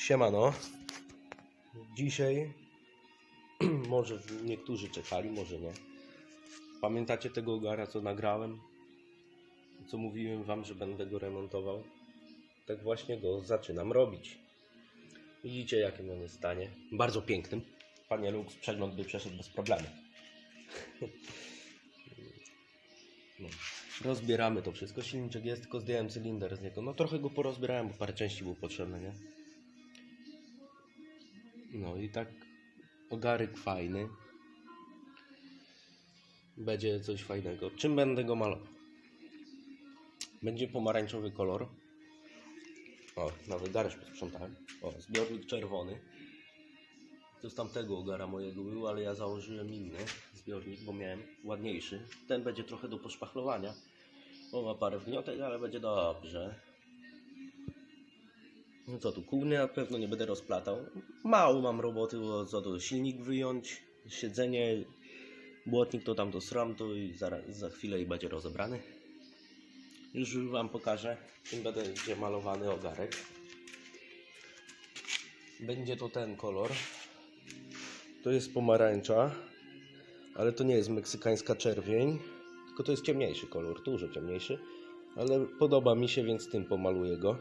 Siemano. Dzisiaj może niektórzy czekali, może nie. Pamiętacie tego ogara, co nagrałem? Co mówiłem wam, że będę go remontował? Tak właśnie go zaczynam robić. Widzicie, jakim on jest stanie. Bardzo pięknym. Panie Lux, przegląd by przeszedł bez problemu. No. Rozbieramy to wszystko. Silniczek jest, tylko zdjąłem cylinder z niego. No trochę go porozbierałem, bo parę części było potrzebne, nie? No i tak ogaryk fajny. Będzie coś fajnego. Czym będę go malował? Będzie pomarańczowy kolor. O, nawet garaż posprzątałem. O, zbiornik czerwony. To z tamtego ogara mojego był, ale ja założyłem inny zbiornik, bo miałem ładniejszy. Ten będzie trochę do poszpachlowania. Bo ma parę wniotek, ale będzie dobrze. No co tu, kółny na pewno nie będę rozplatał. Mało mam roboty, bo co to, silnik wyjąć, siedzenie, błotnik to tam do sram, to i zaraz, za chwilę i będzie rozebrany. Już Wam pokażę, czym będzie malowany ogarek. Będzie to ten kolor. To jest pomarańcza, ale to nie jest meksykańska czerwień, tylko to jest ciemniejszy kolor, dużo ciemniejszy, ale podoba mi się, więc tym pomaluję go.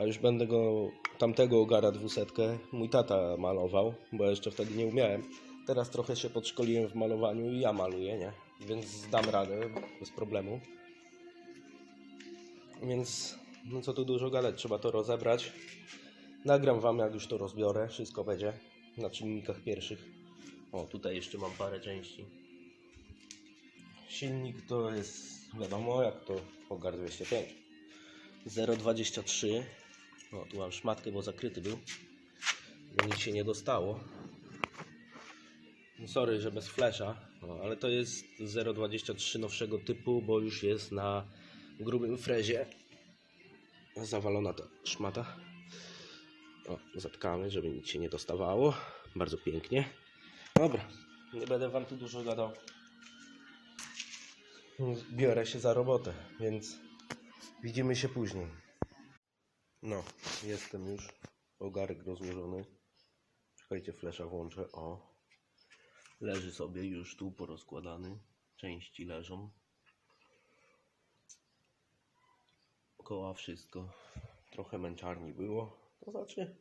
A już będę go, tamtego ogara dwusetkę, mój tata malował, bo ja jeszcze wtedy nie umiałem. Teraz trochę się podszkoliłem w malowaniu i ja maluję, nie? Więc dam radę bez problemu. Więc, no co tu dużo gadać, trzeba to rozebrać. Nagram Wam, jak już to rozbiorę, wszystko będzie na czynnikach pierwszych. O, tutaj jeszcze mam parę części. Silnik to jest, wiadomo, jak to Ogar 205. 0,23 o, tu mam szmatkę, bo zakryty był. Nic się nie dostało. No Sorry, że bez flesza, no, ale to jest 0,23 nowszego typu, bo już jest na grubym frezie zawalona ta szmata. O, zatkamy, żeby nic się nie dostawało. Bardzo pięknie. Dobra, nie będę Wam tu dużo gadał. Biorę się za robotę, więc widzimy się później. No, jestem już. Ogarek rozłożony. Czekajcie, flesza włączę. O. Leży sobie już tu porozkładany. Części leżą. Koła wszystko. Trochę męczarni było. To znaczy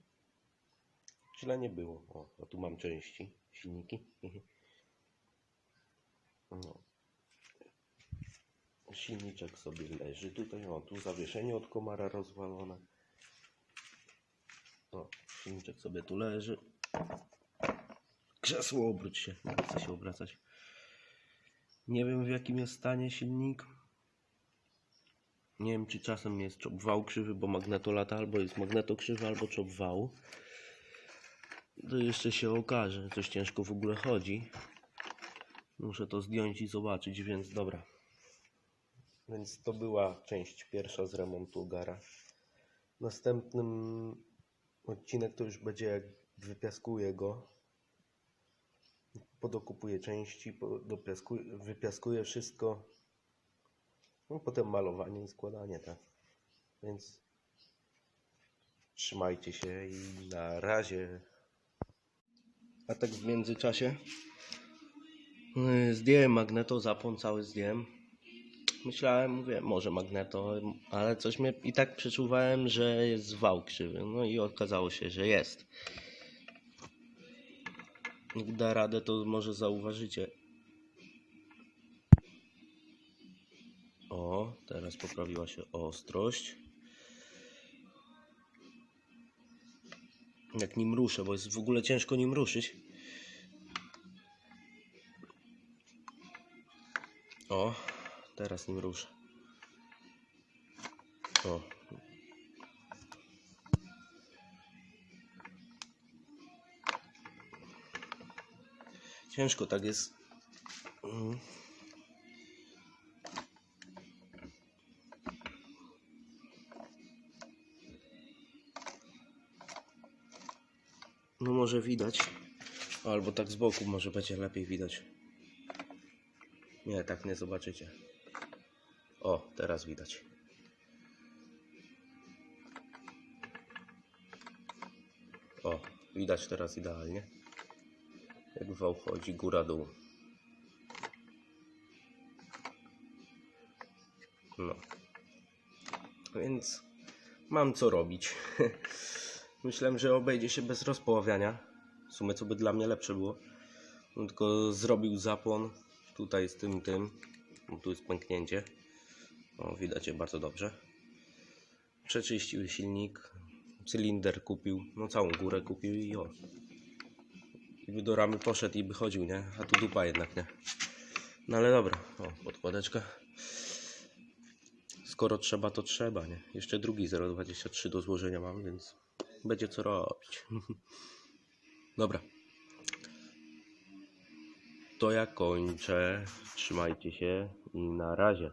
źle nie było. O, a tu mam części. Silniki. No. Silniczek sobie leży tutaj. O, tu zawieszenie od komara rozwalone. O, silniczek sobie tu leży. Krzesło obróć się. Nie chce się obracać. Nie wiem w jakim jest stanie silnik. Nie wiem czy czasem jest czop wał krzywy, bo magneto lata, albo jest magneto krzywy, albo czop wał. To jeszcze się okaże. Coś ciężko w ogóle chodzi. Muszę to zdjąć i zobaczyć, więc dobra. Więc to była część pierwsza z remontu ogara. Następnym odcinek to już będzie jak wypiaskuję go. Podokupuję części, podopiaskuję, wypiaskuję wszystko. No potem malowanie i składanie, tak. Więc trzymajcie się i na razie. A tak w międzyczasie yy, zdjąłem magneto, zapłon cały zdjąłem. Myślałem, mówię, może magneto, ale coś mnie i tak przeczuwałem, że jest wał krzywy. No i okazało się, że jest. Jak da radę, to może zauważycie. O, teraz poprawiła się ostrość. Jak nim ruszę, bo jest w ogóle ciężko nim ruszyć. O, teraz nim ruszę. O. Ciężko tak jest. Mhm. No może widać. Albo tak z boku może będzie lepiej widać. Nie, tak nie zobaczycie. O, teraz widać. O, widać teraz idealnie. Jak wał chodzi góra-dół. No. Więc mam co robić. Myślałem, że obejdzie się bez rozpoławiania. W sumie co by dla mnie lepsze było. No, tylko zrobił zapłon tutaj z tym, tym. No, tu jest pęknięcie. O, widać je bardzo dobrze. Przeczyścił silnik. Cylinder kupił. No całą górę kupił i o. I by do ramy poszedł i by chodził, nie? A tu dupa jednak, nie? No ale dobra. O, podkładeczka. Skoro trzeba, to trzeba, nie? Jeszcze drugi 0,23 do złożenia mam, więc będzie co robić. Dobra. To ja kończę. Trzymajcie się i na razie.